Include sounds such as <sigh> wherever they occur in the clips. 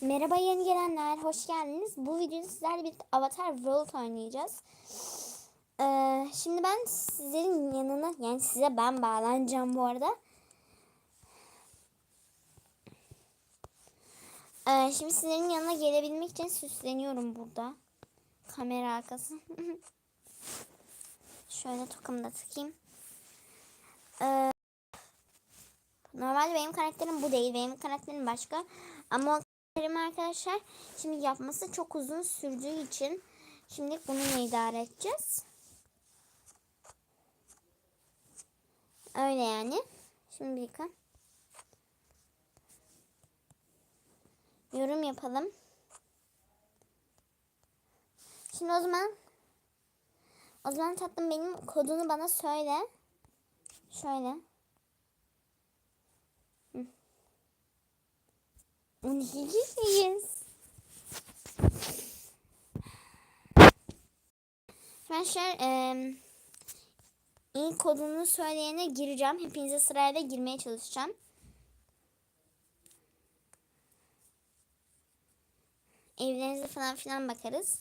Merhaba yeni gelenler, hoş geldiniz. Bu videoda sizlerle bir Avatar World oynayacağız. Ee, şimdi ben sizlerin yanına, yani size ben bağlanacağım bu arada. Ee, şimdi sizlerin yanına gelebilmek için süsleniyorum burada. Kamera arkası. <laughs> Şöyle tokamı da takayım. Ee, normalde benim karakterim bu değil. Benim karakterim başka. Ama karakterim arkadaşlar şimdi yapması çok uzun sürdüğü için şimdi bununla idare edeceğiz. Öyle yani. Şimdi bir dakika. Yorum yapalım. Şimdi o zaman o zaman tatlım benim kodunu bana söyle. Şöyle. 12 kişiyiz. Şöyle e, ilk kodunu söyleyene gireceğim. Hepinize sırayla girmeye çalışacağım. Evlerinize falan filan bakarız.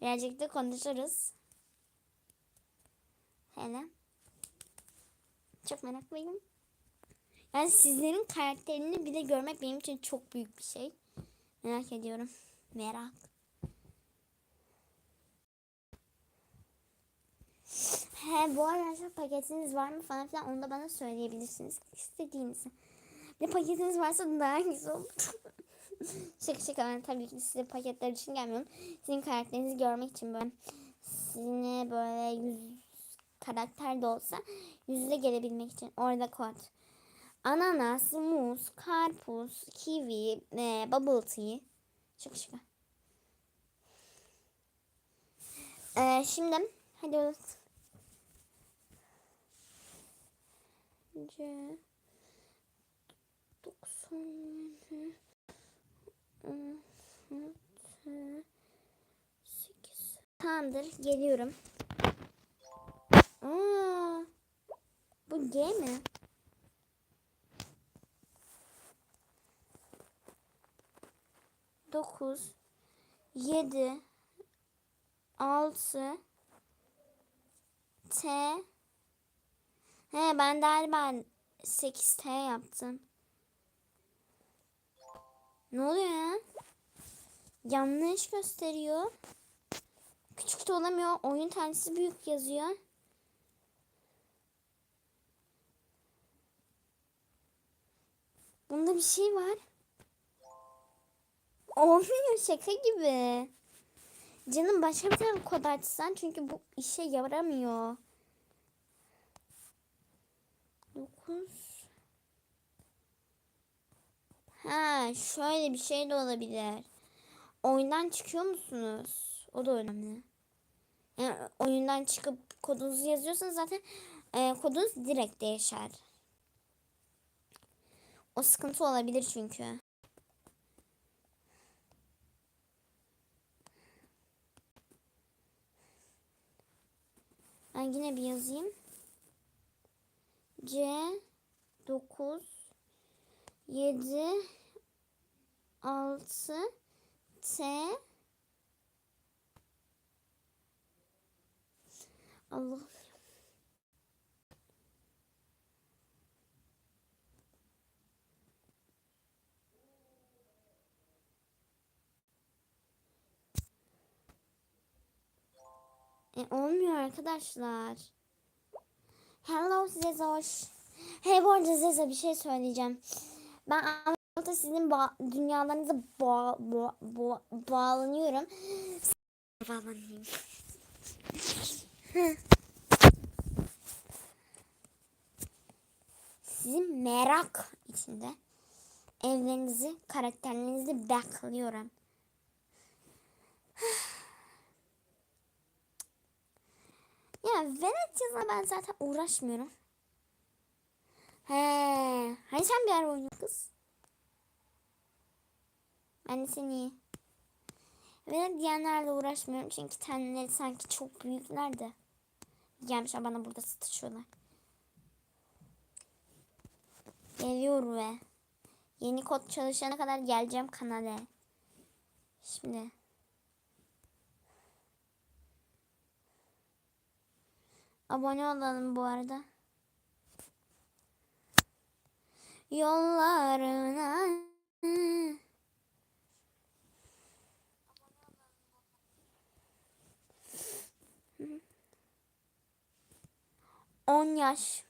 Birazcık da konuşuruz. Hele. Çok meraklıyım. Yani sizlerin karakterini bile görmek benim için çok büyük bir şey. Merak ediyorum. Merak. He bu arkadaşlar paketiniz var mı falan filan onu da bana söyleyebilirsiniz. İstediğinizi. Ne paketiniz varsa daha güzel olur. <laughs> şaka şaka ben tabii ki size paketler için gelmiyorum. Sizin karakterinizi görmek için böyle sizinle böyle yüz karakter de olsa yüzle gelebilmek için orada kod. Ananas, muz, karpuz, kiwi, e, bubble tea. Şaka şaka. Ee, şimdi hadi C 97 8 Tamamdır geliyorum. Aa, bu G mi? Dokuz, yedi, altı, T. He ben galiba sekiz T yaptım. Ne oluyor ya? Yanlış gösteriyor. Küçük de olamıyor. Oyun tanesi büyük yazıyor. Bunda bir şey var. Olmuyor şaka gibi. Canım başka bir tane kod açsan çünkü bu işe yaramıyor. 9 Ha şöyle bir şey de olabilir. Oyundan çıkıyor musunuz? O da önemli. Yani oyundan çıkıp kodunuzu yazıyorsanız zaten e, kodunuz direkt değişer. O sıkıntı olabilir çünkü. Ben yine bir yazayım. C 9 7 6 T Allah E, olmuyor arkadaşlar. Hello Zezoş. Hey bu arada Zeza bir şey söyleyeceğim. Ben Anadolu'da sizin ba dünyalarınıza ba ba ba bağlanıyorum. Bağlanayım. Sizin merak içinde evlerinizi, karakterlerinizi bekliyorum. Ya Venetia'la ben zaten uğraşmıyorum. He, hani sen bir ara oynuyordun kız? Ben de seni ve diyenlerle uğraşmıyorum çünkü tenleri sanki çok büyükler de. Gelmişler bana burada sıtışıyorlar. Geliyor ve Yeni kod çalışana kadar geleceğim kanala. Şimdi. Abone olalım bu arada. Yollarına On yaş.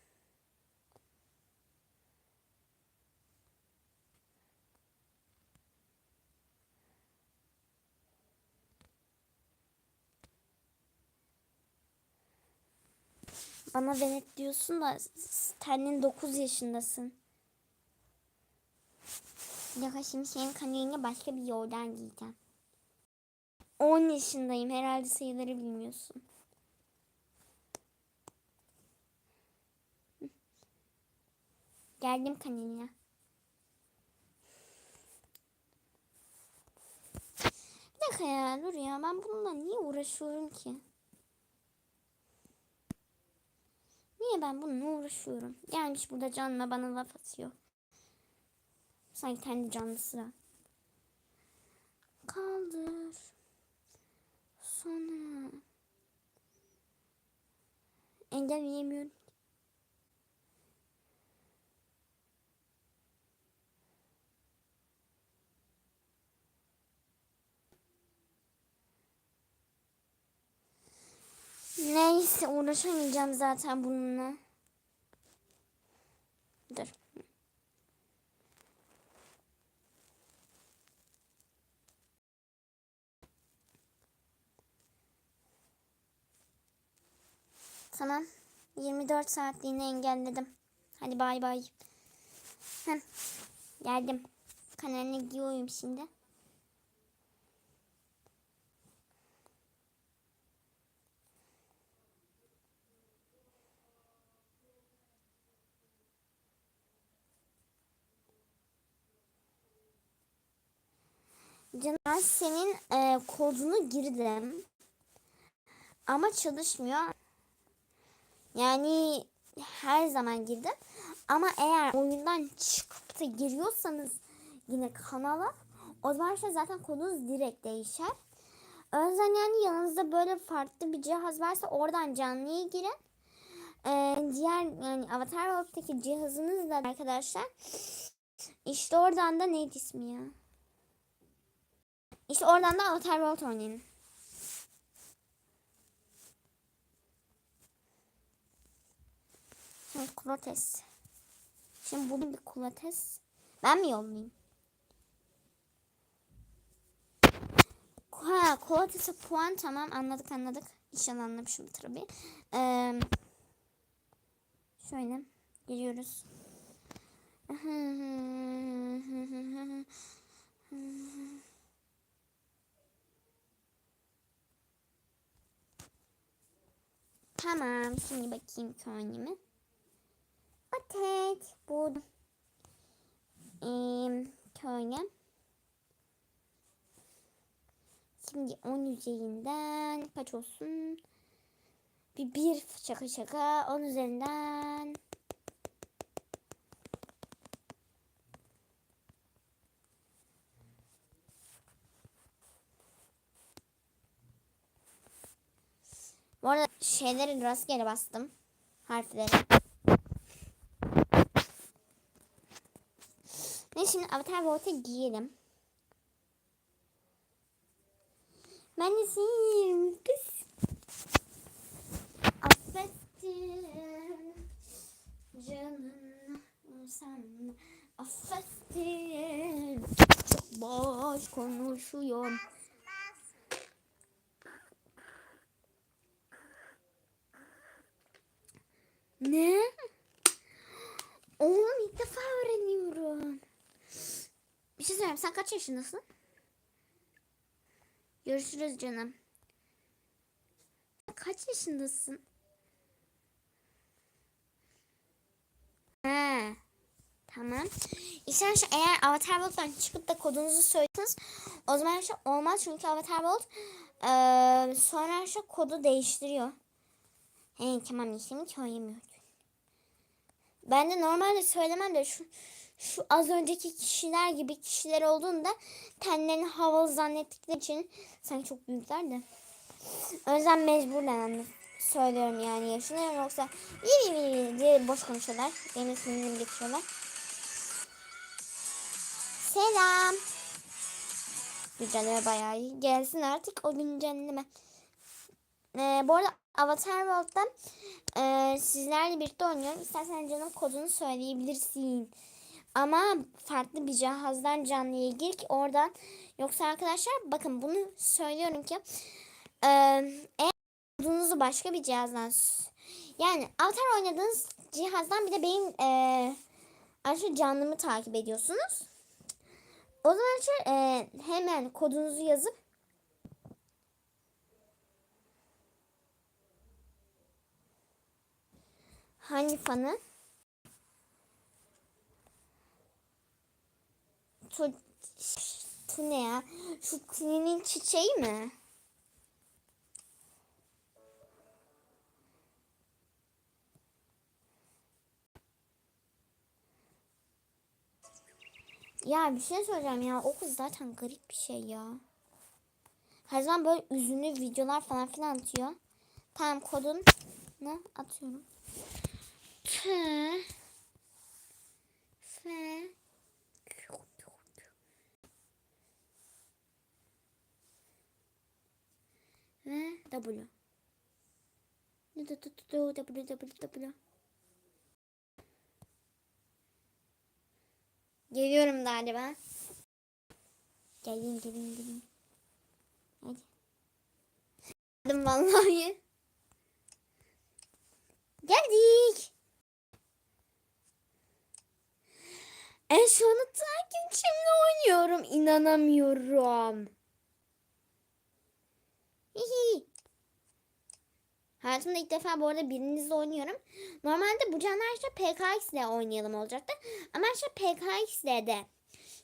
Bana velet diyorsun da senin 9 yaşındasın. Ya şimdi senin kanalına başka bir yoldan giyeceğim. 10 yaşındayım. Herhalde sayıları bilmiyorsun. Geldim kanalına. Bir dakika ya dur ya ben bununla niye uğraşıyorum ki? Niye ben bununla uğraşıyorum? Gelmiş burada canla bana laf atıyor. Sanki kendi canlısı da. Kaldır. Sonra. Engelleyemiyorum. Neyse uğraşamayacağım zaten bununla. Dur. Tamam. 24 saatliğini engelledim. Hadi bay bay. Heh. Geldim. Kanalına gidiyorum şimdi. Canım ben senin e, kodunu girdim. Ama çalışmıyor. Yani her zaman girdim. Ama eğer oyundan çıkıp da giriyorsanız yine kanala o zaman işte zaten kodunuz direkt değişer. O yüzden yani yanınızda böyle farklı bir cihaz varsa oradan canlıya girin. Ee, diğer yani Avatar World'daki cihazınızla arkadaşlar işte oradan da neydi ismi ya? İşte oradan da Avatar World oynayın. Şimdi kulates. Şimdi bunu bir kulates. Ben mi yollayayım? Ha, kulatese puan tamam anladık anladık. İnşallah anlamışım tabii. Ee, şöyle giriyoruz. <laughs> Tamam şimdi bakayım köynümü. Ateş bu ee. Şimdi 10 üzerinden kaç olsun? Bir bir şaka şaka 10 üzerinden Bu arada şeyleri rastgele bastım. Harfleri. Ne şimdi avatar volta giyelim. Ben de sihirliyim kız. Affettim canım sen affettim. Çok boş konuşuyorum. Ne? Oğlum ilk defa öğreniyorum. Bir şey söyleyeyim. Sen kaç yaşındasın? Görüşürüz canım. Kaç yaşındasın? He. Tamam. İşte eğer Avatar World'dan çıkıp da kodunuzu söyleseniz o zaman şey olmaz çünkü Avatar World e, sonra şu kodu değiştiriyor. He tamam işlemi söylemiyor. Ben de normalde söylemem de şu şu az önceki kişiler gibi kişiler olduğunda tenlerini havalı zannettikleri için sanki çok büyükler de. O yüzden mecburen söylüyorum yani yaşını yoksa iyi iyi diye boş konuşuyorlar. Benim sinirimi geçiyorlar. Selam. Güncelleme bayağı iyi. Gelsin artık o güncelleme. Ee, bu arada Avatar World'da e, sizlerle birlikte oynuyorum. İstersen canım kodunu söyleyebilirsin. Ama farklı bir cihazdan canlıya gir ki oradan. Yoksa arkadaşlar bakın bunu söylüyorum ki e, eğer kodunuzu başka bir cihazdan yani Avatar oynadığınız cihazdan bir de benim e, arkadaşlar canlımı takip ediyorsunuz. O zaman arkadaşlar e, hemen kodunuzu yazıp hangi fanı tu, tu ne ya? Şu Tini'nin çiçeği mi? Ya bir şey söyleyeceğim ya. O kız zaten garip bir şey ya. Her zaman böyle üzünlü videolar falan filan atıyor. Tamam kodun ne atıyorum. T F ve W. W W W W. Geliyorum galiba. Geleyim geleyim geleyim. Hadi. Geldim vallahi. Geldik. En sonunda takipçimle oynuyorum. İnanamıyorum. Hihi. Hayatımda ilk defa bu arada birinizle oynuyorum. Normalde bu canlar işte PKX ile oynayalım olacaktı. Ama işte PKX ile de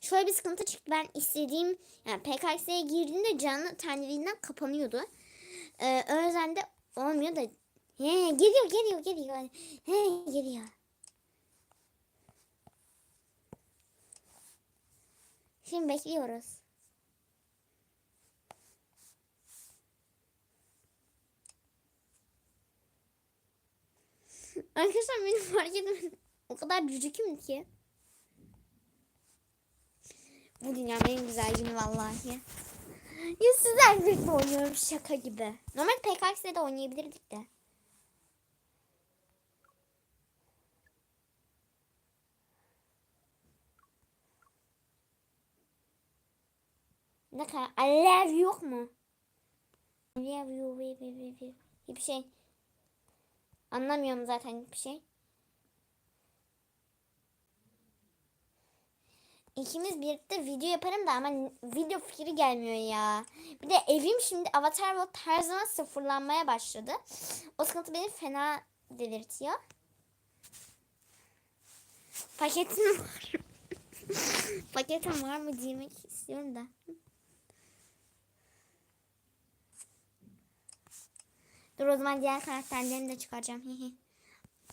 şöyle bir sıkıntı çıktı. Ben istediğim yani PKX'e girdiğimde canlı taneliğinden kapanıyordu. Ee, o yüzden de olmuyor da He, geliyor geliyor geliyor. He, geliyor. Şimdi bekliyoruz. <laughs> Arkadaşlar benim fark etmedim. O kadar cücüküm ki. Bu dünyanın en güzel günü vallahi. Ya sizlerle birlikte oynuyorum şaka gibi. Normal PKX'de de oynayabilirdik de. Ne kadar? I love you yok mu? I love you. vi- vi- Hiçbir şey. Anlamıyorum zaten hiçbir şey. İkimiz birlikte video yaparım da ama video fikri gelmiyor ya. Bir de evim şimdi Avatar World her zaman sıfırlanmaya başladı. O sıkıntı beni fena delirtiyor. Paketin var? <laughs> Paketim var mı demek istiyorum da. Dur o zaman diğer karakterlerini de çıkaracağım.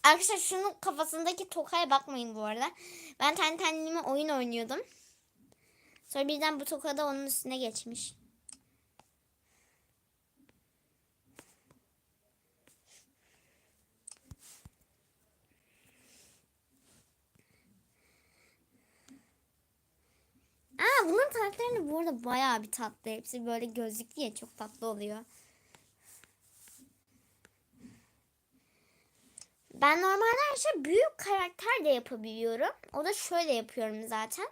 Arkadaşlar şunun kafasındaki tokaya bakmayın bu arada. Ben kendi kendime oyun oynuyordum. Sonra birden bu toka da onun üstüne geçmiş. Aa bunun taraklarını bu arada bayağı bir tatlı. Hepsi böyle gözlüklü ya çok tatlı oluyor. Ben normalde her şey büyük karakter de yapabiliyorum. O da şöyle yapıyorum zaten.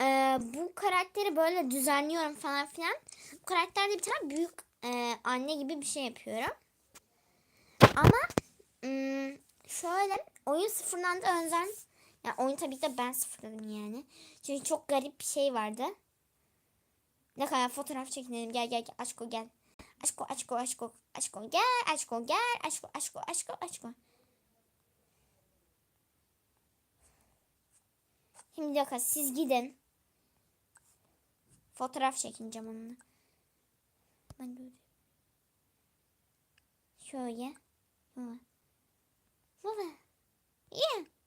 Ee, bu karakteri böyle düzenliyorum falan filan. Bu karakterde bir tane büyük e, anne gibi bir şey yapıyorum. Ama ım, şöyle oyun sıfırlandı önden. Yani oyun tabii ki de ben sıfırladım yani. Çünkü çok garip bir şey vardı. Ne kadar fotoğraf çekinelim. Gel gel gel. Aşko gel. Aşko aşko aşko. Aşko gel. Aşko gel. Aşko aşko aşko aşko. Şimdi dakika siz gidin. Fotoğraf çekineceğim onunla. Ben de öyle. Şöyle. Baba. Baba. Yeah.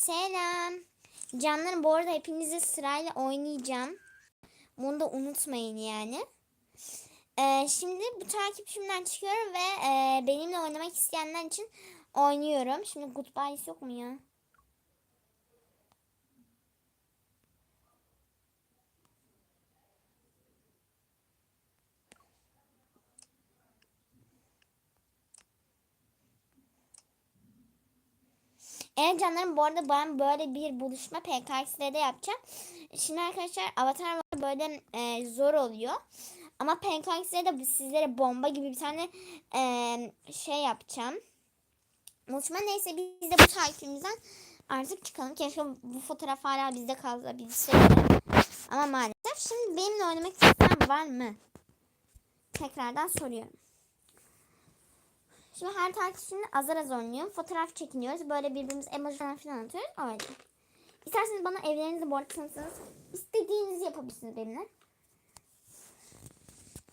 Selam. Canlarım bu arada hepinizi sırayla oynayacağım. Bunu da unutmayın yani. Ee, şimdi bu takipçimden çıkıyorum ve e, benimle oynamak isteyenler için oynuyorum. Şimdi goodbye yok mu ya? Evet canlarım bu arada ben böyle bir buluşma PKX'de de yapacağım. Şimdi arkadaşlar avatar böyle e, zor oluyor. Ama PKX'de de sizlere bomba gibi bir tane e, şey yapacağım. Buluşma neyse biz de bu takipimizden artık çıkalım. Keşke bu fotoğraf hala bizde kalsa bilseydi. Ama maalesef. Şimdi benimle oynamak isteyen var mı? Tekrardan soruyorum. Şimdi her takipçimle azar azar oynuyorum. Fotoğraf çekiniyoruz. Böyle birbirimiz emoji falan filan atıyoruz. Öyle. İsterseniz bana evlerinizi tanıtsanız istediğinizi yapabilirsiniz benimle.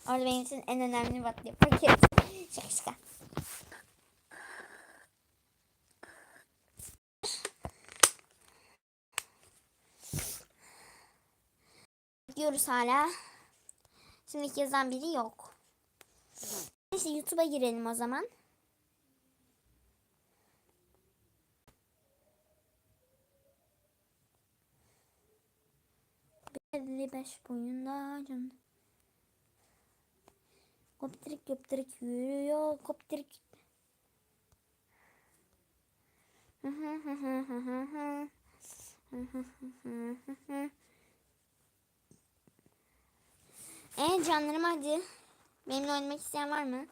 Orada benim için en önemli paket. paket. Şaka şaka. Bekliyoruz hala. Şimdiki yazan biri yok. Neyse YouTube'a girelim o zaman. Belli beş boyunda can. Koptirik koptirik yürüyor koptirik. <laughs> Evet canlarım hadi. Benimle oynamak isteyen var mı?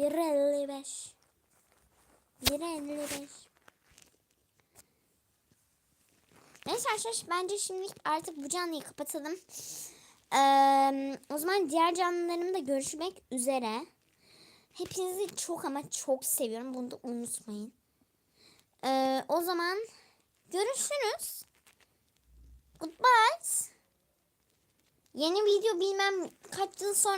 Bir elli beş. Bir elli beş. Neyse arkadaşlar bence şimdi artık bu canlıyı kapatalım. Ee, o zaman diğer canlılarımda görüşmek üzere. Hepinizi çok ama çok seviyorum. Bunu da unutmayın. Ee, o zaman görüşürüz. Goodbye. Yeni video bilmem kaç yıl sonra